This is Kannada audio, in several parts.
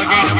I'll get him.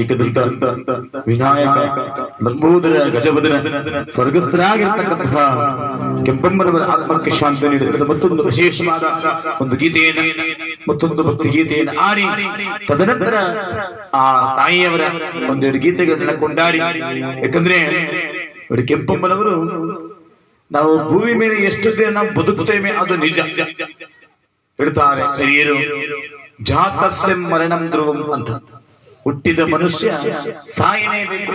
Ekadanta, Vinayaka ನಂಬೂದರ ಗಜಭದ್ರ ಸ್ವರ್ಗಸ್ಥರಾಗಿರ್ತಕ್ಕಂತಹ ಕೆಂಪಮ್ಮನವರ ಆತ್ಮಕ್ಕೆ ಶಾಂತಿ ನೀಡಿದ ಮತ್ತೊಂದು ವಿಶೇಷವಾದ ಒಂದು ಗೀತೆಯನ್ನು, ಮತ್ತೊಂದು ಭಕ್ತಿ ಗೀತೆಯನ್ನು ಆಡಿ ತದನಂತರ ಆ ತಾಯಿಯವರ ಒಂದೆರಡು ಗೀತೆಗಳನ್ನ ಕೊಂಡಾಡಿ, ಯಾಕಂದ್ರೆ ಕೆಂಪಮ್ಮನವರು ನಾವು ಭೂಮಿ ಮೇಲೆ ಎಷ್ಟು ದಿನ ನಾವು ಬದುಕುತ್ತೇವೆ ಅದು ನಿಜ. ಹೇಳ್ತಾರೆ ಹಿರಿಯರು, ಜಾತಸ್ಯ ಮರಣಂ ಧ್ರುವಂ ಅಂತ. ಹುಟ್ಟಿದ ಮನುಷ್ಯ ಸಾಯಲೇಬೇಕು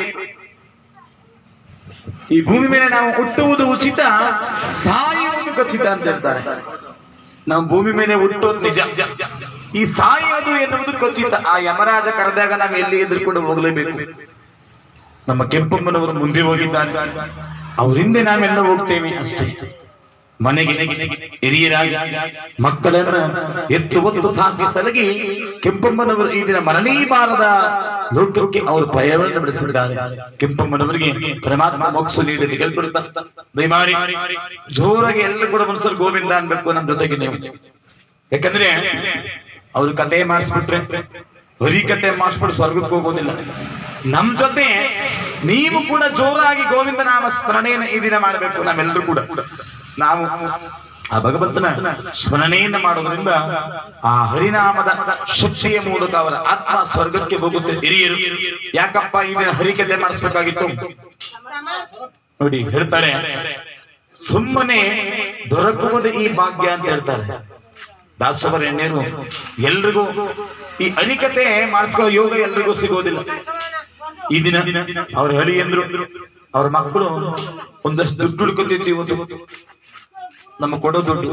ಈ ಭೂಮಿ ಮೇಲೆ ನಾವು ಹುಟ್ಟುವುದು ಉಚಿತ ಸಾಯುವುದು ಖಚಿತ ಅಂತ ಹೇಳ್ತಾರೆ. ನಾವು ಭೂಮಿ ಮೇಲೆ ಹುಟ್ಟೋದು ನಿಜ. ಈ ಸಾಯೋದು ಎನ್ನುವುದು ಖಚಿತ. ಆ ಯಮರಾಜ ಕರೆದಾಗ ನಾವು ಎಲ್ಲಿ ಎದುರುಕೊಂಡು ಹೋಗಲೇಬೇಕು? ನಮ್ಮ ಕೆಂಪಮ್ಮನವರು ಮುಂದೆ ಹೋಗಿದ್ದಾರೆ. ಅವ್ರ ಹಿಂದೆ ನಾವೆಲ್ಲ ಹೋಗ್ತೇವೆ ಅಷ್ಟೇ. ಮನೆಗೆ ಹಿರಿಯರಾಗಿ ಮಕ್ಕಳನ್ನ ಎತ್ತು ಒತ್ತು ಸಾಕಿ ಸಲಗಿ ಕೆಂಪಮ್ಮನವರು ಈ ದಿನ ಮರಳೀಬಾರದ ಲೋಕಕ್ಕೆ ಅವರು ಭಯವನ್ನು ನಡೆಸಿದ್ದಾರೆ. ಕೆಂಪಮ್ಮನವರಿಗೆ ಪರಮಾತ್ಮ ಮೋಕ್ಷ ನೀಡಿ ದಯಮಾಡಿ ಜೋರಾಗಿ ಎಲ್ಲರೂ ಕೂಡ ಮನಸ್ಸಲ್ಲಿ ಗೋವಿಂದ ಅನ್ಬೇಕು ನಮ್ಮ ಜೊತೆಗೆ ನೀವು. ಯಾಕಂದ್ರೆ ಅವ್ರು ಕತೆ ಮಾಡಿಸ್ಬಿಟ್ರೆ ಹರಿ ಕತೆ ಮಾಡಿಸ್ಬಿಟ್ಟು ಸ್ವರ್ಗಕ್ಕೆ ಹೋಗೋದಿಲ್ಲ. ನಮ್ ಜೊತೆ ನೀವು ಕೂಡ ಜೋರಾಗಿ ಗೋವಿಂದ ನಾಮ ಸ್ಮರಣೆಯನ್ನು ಈ ದಿನ ಮಾಡಬೇಕು, ನಾವೆಲ್ಲರೂ ಕೂಡ. ನಾವು ಆ ಭಗವಂತನ ಸ್ಮರಣೆಯನ್ನ ಮಾಡೋದ್ರಿಂದ ಆ ಹರಿನಾಮದ ಶಕ್ತಿಯ ಮೂಲಕ ಅವರ ಆತ್ಮ ಸ್ವರ್ಗಕ್ಕೆ ಹೋಗುತ್ತೆ. ಹಿರಿಯರು, ಯಾಕಪ್ಪ ಈಗ ಹರಿಕತೆ ಮಾಡಿಸ್ಬೇಕಾಗಿತ್ತು? ನೋಡಿ, ಹೇಳ್ತಾರೆ, ಸುಮ್ಮನೆ ದೊರಕುವುದು ಈ ಭಾಗ್ಯ ಅಂತ ಹೇಳ್ತಾರೆ. ದಾಸವರ ಎಣ್ಣೆಯರು ಎಲ್ರಿಗೂ ಈ ಅನಿಕತೆ ಮಾಡಿಸ್ಕೋ ಯೋಗ ಎಲ್ರಿಗೂ ಸಿಗೋದಿಲ್ಲ. ಈ ದಿನ ಅವ್ರ ಹಳಿ ಎಂದ್ರು ಅವ್ರ ಮಕ್ಕಳು ಒಂದಷ್ಟು ದುಡ್ಡು ಹುಡ್ಕೊತಿದ್ವಿ ಇವತ್ತು. ನಮ್ಮ ಕೊಡೋ ದುಡ್ಡು.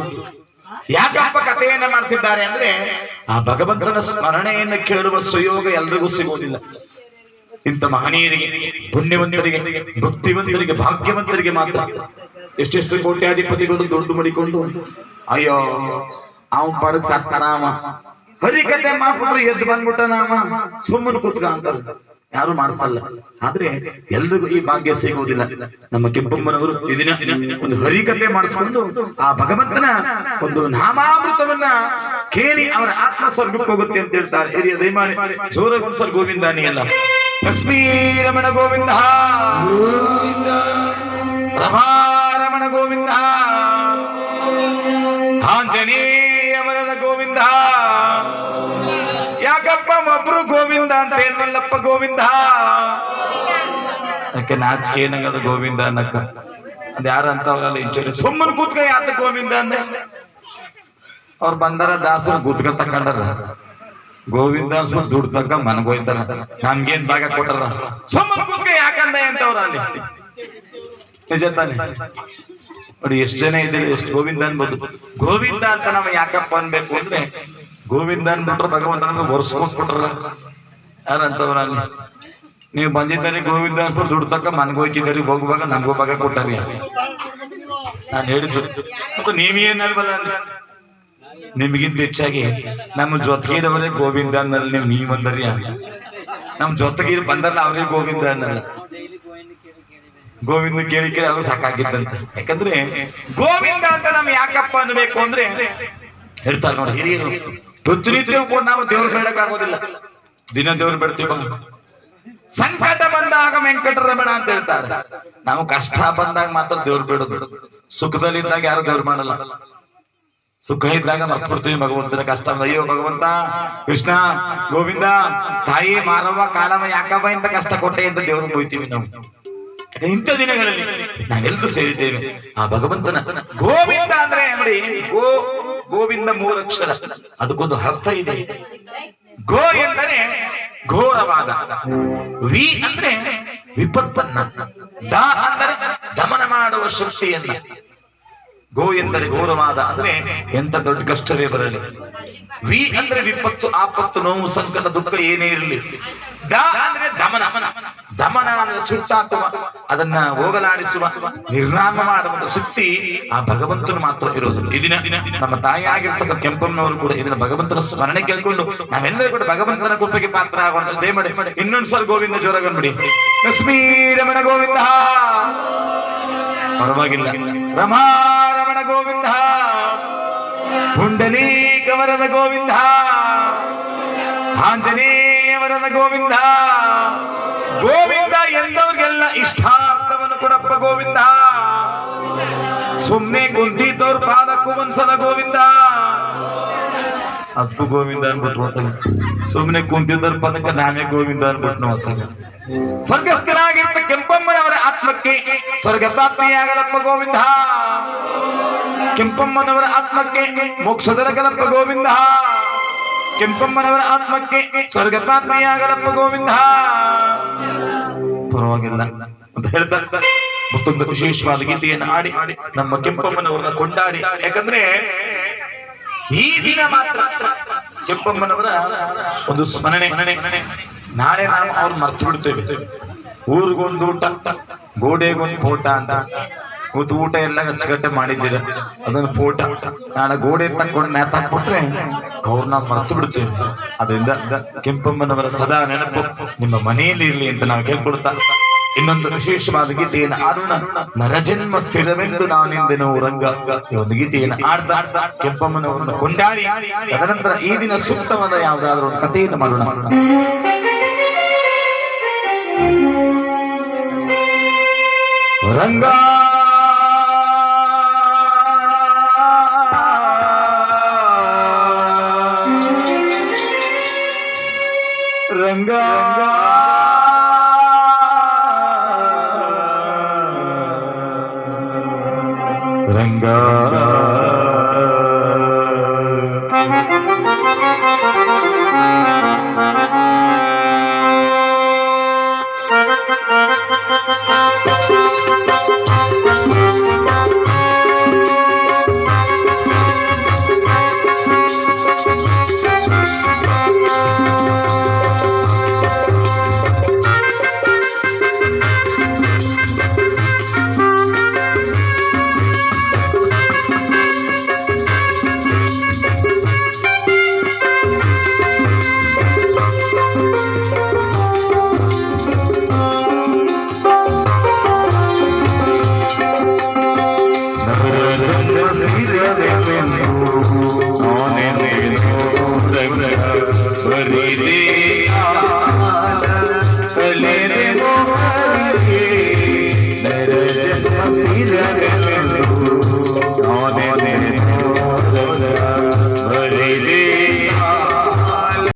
ಯಾಕಪ್ಪ ಕಥೆಯನ್ನ ಮಾಡ್ತಿದ್ದಾರೆ ಅಂದ್ರೆ ಆ ಭಗವಂತನ ಸ್ಮರಣೆಯನ್ನು ಕೇಳುವ ಸುಯೋಗ ಎಲ್ರಿಗೂ ಸಿಗೋದಿಲ್ಲ ಇಂಥ ಮಹನೀಯರಿಗೆ, ಪುಣ್ಯವಂತರಿಗೆ, ಭಕ್ತಿವಂತರಿಗೆ, ಭಾಗ್ಯವಂತರಿಗೆ ಮಾತ್ರ ಎಷ್ಟೆಷ್ಟು ಕೋಟ್ಯಾಧಿಪತಿಗಳು ದುಡ್ಡು ಮಡಿಕೊಂಡು, ಅಯ್ಯೋ, ಅವನ್ ಪಡಕ್ ಸಾಕ್ತಾನಾಮ ಹರಿಕತೆ ಮಾಡ್ಕೊಂಡ್ರೆ ಎದ್ದು ಬಂದ್ಬಿಟ್ಟ ನಾಮ ಸುಮ್ಮನೆ ಕೂತ್ಕ ಅಂತಾರೆ ಯಾರು ಮಾಡಿಸಲ್ಲ. ಆದ್ರೆ ಎಲ್ರಿಗೂ ಈ ಭಾಗ್ಯ ಸಿಗುವುದಿಲ್ಲ. ನಮ್ಮ ಕೆಂಪಮ್ಮನವರು ಇದನ್ನ ಒಂದು ಹರಿಕತೆ ಮಾಡಿಸ್ಕೊಂಡು ಆ ಭಗವಂತನ ಒಂದು ನಾಮಾಮೃತವನ್ನ ಕೇಳಿ ಅವರ ಆತ್ಮ ಸ್ವರ್ಗಕ್ಕೆ ಹೋಗುತ್ತೆ ಅಂತ ಹೇಳ್ತಾರೆ. ಹಿರಿಯ ದಯಮಾಡಿ ಸರ್ ಗೋವಿಂದ ನೀಲ್ಲ ಲಕ್ಷ್ಮೀ ರಮಣ ಗೋವಿಂದ. ರಮಾರಮಣ ಗೋವಿಂದ. ಆಂಜನೇಯ ಮರದ ಗೋವಿಂದ. ಯಾಕಪ್ಪ ಒಬ್ರು ಗೋವಿಂದ? ಅಂತ ಏನ್ಮಲ್ಲಪ್ಪ ಗೋವಿಂದ? ಯಾಕೆ ನಾಚಿಕೆ ಏನಂಗದ ಗೋವಿಂದ ಅನ್ನಕ್ಕ? ಅದ್ ಯಾರ ಅಂತವ್ರಲ್ಲ ಇಂಚೂರಿ ಸುಮ್ಮನೆ ಕೂತ್ಕ ಯಾತ ಗೋವಿಂದ ಅಂದೆ. ಅವ್ರು ಬಂದಾರ ದಾಸರು ಕೂತ್ಕ ತಕೊಂಡಾರ ಗೋವಿಂದ ಅನ್ಸ್ಬಿಟ್ಟು ದುಡ್ಡು ತಕ್ಕ ಮನ್ಗೋಯ್ತಾರ ನಮ್ಗೇನ್ ಭಾಗ ಕೊಟ್ಟಾರ ಸುಮ್ಮನೆ ಕೂತ್ಕ ಯಾಕಂದ ಅಂತವ್ರ ಅಲ್ಲಿ? ನಿಜ ತಾನೆ. ನೋಡಿ ಎಷ್ಟು ಜನ ಇದ್ದೀರಿ ಎಷ್ಟು ಗೋವಿಂದ ಅನ್ಬೋದು. ಗೋವಿಂದ ಅಂತ ನಾವು ಯಾಕಪ್ಪ ಅನ್ಬೇಕು ಅಂದ್ರೆ ಗೋವಿಂದ ಅನ್ಬಿಟ್ರೆ ಭಗವಂತ ನಮ್ಗೆ ವರ್ಷಕೊಟ್ಬಿಟ್ರ ಯಾರಂತವ್ರ ಅಲ್ಲಿ ನೀವು ಬಂದಿದ್ದಾರೆ ಗೋವಿಂದ ಅನ್ಬಿಟ್ಟು ದುಡ್ಡು ತಕ್ಕ ಮನ್ಗೋಯ್ತಿದ್ದರಿ ಹೋಗುವಾಗ ನಮ್ಗೂ ಭಾಗ ಕೊಟ್ಟಾರಿ. ನಾನು ಹೇಳಿದ್ದು. ಮತ್ತೆ ನೀವೇನಲ್ವಲ್ಲ ಅಂದ್ರೆ? ನಿಮಗಿಂತ ಹೆಚ್ಚಾಗಿ ನಮ್ಮ ಜೊತೆಗಿರವರೇ ಗೋವಿಂದ ಅನ್ನಲ್ಲ ನೀವು, ನೀವ್ ಬಂದರಿ ನಮ್ಮ ಜೊತೆಗಿರ್ ಬಂದಲ್ಲ ಅವರೇ ಗೋವಿಂದ ಅನ್ನಲ್ಲ. ಗೋವಿಂದ ಕೇಳಿ ಕೇಳಿ ಅವ್ರು ಸಾಕಾಗಿದ್ದಂತ. ಯಾಕಂದ್ರೆ ಗೋವಿಂದ ಅಂತ ನಮ್ ಯಾಕಪ್ಪ ಅನ್ಬೇಕು ಅಂದ್ರೆ, ಹೇಳ್ತಾರೆ ನೋಡಿ ಹಿರಿಯರು. ಪ್ರತಿನಿತ್ಯವೂ ಕೂಡ ನಾವು ದೇವ್ರ ಹೇಳಕ್ ಆಗೋದಿಲ್ಲ ದಿನ ದೇವ್ರು ಬಿಡ್ತೀವ ಸಂಕಟ ಬಂದಾಗ ವೆಂಕಟರಮಣ ಅಂತ ಹೇಳ್ತಾರೆ. ನಾವು ಕಷ್ಟ ಬಂದಾಗ ಮಾತ್ರ ದೇವ್ರು ಸುಖದಲ್ಲಿ ಇದ್ದಾಗ ಯಾರು ದೇವ್ರು ಮಾಡಲ್ಲ. ಸುಖ ಇದ್ದಾಗ ಮರ್ತ್ಬಿಡ್ತೀವಿ ಭಗವಂತನ ಕಷ್ಟ. ಅಯ್ಯೋ ಭಗವಂತ, ಕೃಷ್ಣ, ಗೋವಿಂದ, ತಾಯಿ ಮಾರವ್ವ ಕಾಲವ ಯಾಕವ ಇಂತ ಕಷ್ಟ ಕೊಟ್ಟೆ ಅಂತ ದೇವ್ರಿಗೆ ಹೋಯ್ತೀವಿ ನಾವು. ಇಂಥ ದಿನಗಳಲ್ಲಿ ನಾವೆಲ್ಲರೂ ಸೇರಿದ್ದೇವೆ. ಆ ಭಗವಂತನ ಗೋವಿಂದ ಅಂದ್ರೆ ನೋಡಿ ಗೋ, ಗೋವಿಂದ ಮೂರಕ್ಷರ. ಅದಕ್ಕೊಂದು ಅರ್ಥ ಇದೆ. ಗೋ ಎಂದರೆ ಘೋರವಾದ. ವಿ ಅಂದ್ರೆ ವಿಪತ್ತನ್ನ. ದ ಅಂದರೆ ದಮನ ಮಾಡುವ ಶಕ್ತಿಯನ್ನ. ಗೋ ಎಂದರೆ ಘೋರವಾದ ಅಂದ್ರೆ ಎಂತ ದೊಡ್ಡ ಕಷ್ಟವೇ ಬರಲಿ. ವಿ ಅಂದ್ರೆ ವಿಪತ್ತು, ಆಪತ್ತು, ನೋವು, ಸಂಕಟ, ದುಃಖ ಏನೇ ಇರಲಿ. ದ ಅಂದ್ರೆ ದಮನ. ದಮನ ಅಂದ್ರೆ ಸುಟ್ಟಾಕುವ ಅದನ್ನ ಹೋಗಲಾಡಿಸುವ, ನಿರ್ನಾಮ ಮಾಡುವ ಶಕ್ತಿ ಆ ಭಗವಂತನು ಮಾತ್ರ ಇರೋದು ಈ ದಿನ ನಮ್ಮ ತಾಯಿ ಆಗಿರ್ತಕ್ಕ ಕೆಂಪಮ್ಮನವರು ಕೂಡ ಇದನ್ನ ಭಗವಂತನ ಸ್ಮರಣೆ ಕೇಳ್ಕೊಂಡು ನಾವೆಲ್ಲರೂ ಕೂಡ ಭಗವಂತನ ಕೃಪೆಗೆ ಪಾತ್ರ ಆಗೋಣ ದಯ ಮಾಡಿ. ಇನ್ನೊಂದು ಸಲ ಗೋವಿಂದ ಜೋರಾಗ ನೋಡಿ ಲಕ್ಷ್ಮೀ ರಮಣ ಗೋವಿಂದ. ಪರವಾಗಿಲ್ಲ. ರಮಾರಮಣ ಗೋವಿಂದ. ಪುಂಡಲೀಕವರದ ಗೋವಿಂದ. ಆಂಜನೇಯವರದ ಗೋವಿಂದ. ಸುಮ್ನೆ ಕುಂತಿದ್ದವ್ರ ಪಾದಕ್ಕೂ ಒಂದ್ಸಲ ಗೋವಿಂದ. ಅದಕ್ಕೂ ಗೋವಿಂದ ಅನ್ಬಿಟ್ರು ಹೋಗ್ತಾನೆ ಸುಮ್ನೆ ಕುಂತಿದ್ದವ್ರ ಪದಕ್ಕೆ ನಾನೇ ಗೋವಿಂದ ಅನ್ಬಿಟ್ಟು ಹೋಗ್ತಾನೆ ಸ್ವರ್ಗಸ್ಥರಾಗಿರ್ತ ಕೆಂಪಮ್ಮನವರ ಆತ್ಮಕ್ಕೆ ಸ್ವರ್ಗತಾತ್ಮೆಯಾಗಲಪ್ಪ ಗೋವಿಂದ. ಕೆಂಪಮ್ಮನವರ ಆತ್ಮಕ್ಕೆ ಮೋಕ್ಷದರಗಲಪ್ಪ ಗೋವಿಂದ. ಕೆಂಪಮ್ಮನವರ ಆತ್ಮಕ್ಕೆ ಸ್ವರ್ಗತಾತ್ಮೆಯಾಗಲಪ್ಪ ಗೋವಿಂದ. ಪರವಾಗಿಲ್ಲ ಅಂತ ಹೇಳ್ತಾರೆ. ಮತ್ತೊಂದು ವಿಶೇಷವಾದ ಗೀತೆಯನ್ನು ಆಡಿ ನಮ್ಮ ಕೆಂಪಮ್ಮನವರನ್ನ ಕೊಂಡಾಡಿ. ಯಾಕಂದ್ರೆ ಈ ದಿನ ಮಾತ್ರ ಕೆಂಪಮ್ಮನವರ ಒಂದು ಸ್ಮರಣೆ. ನಾಳೆ ನಾವು ಅವ್ರು ಮರ್ತು ಬಿಡ್ತೇವೆ. ಊರಿಗೊಂದು ಊಟ, ಗೋಡೆಗೊಂದು ಫೋಟ ಅಂತ. ಕೂತು ಊಟ ಎಲ್ಲ ಅಚ್ಚುಕಟ್ಟೆ ಮಾಡಿದ್ದೀರ. ಅದನ್ನ ಫೋಟ. ನಾಳೆ ಗೋಡೆ ತಕ್ಕೊಂಡು ನೇತಾಕ್ಬಿಟ್ರೆ ಅವ್ರನ್ನ ಮರ್ತು ಬಿಡ್ತೇವೆ. ಅದರಿಂದ ಕೆಂಪಮ್ಮನವರ ಸದಾ ನೆನಪು ನಿಮ್ಮ ಮನೆಯಲ್ಲಿ ಇರಲಿ ಅಂತ ನಾವು ಕೇಳ್ಕೊಡ್ತಾ ಇನ್ನೊಂದು ವಿಶೇಷವಾದ ಗೀತೆಯನ್ನು ಆಡೋಣ ನರಜನ್ಮ ಸ್ಥಿರವೆಂದು ನಾನೆಂದೆನೋ ರಂಗ ಈ ಒಂದು ಗೀತೆಯನ್ನು ಆಡ್ತಾ ಕೆಂಪಮ್ಮನವರನ್ನು ಕೊಂಡಾಡಿ, ತದನಂತರ ಈ ದಿನ ಸೂಕ್ತವಾದ ಯಾವುದಾದ್ರೂ ಒಂದು ಕಥೆಯನ್ನು ಮಾಡೋಣ. ರಂಗ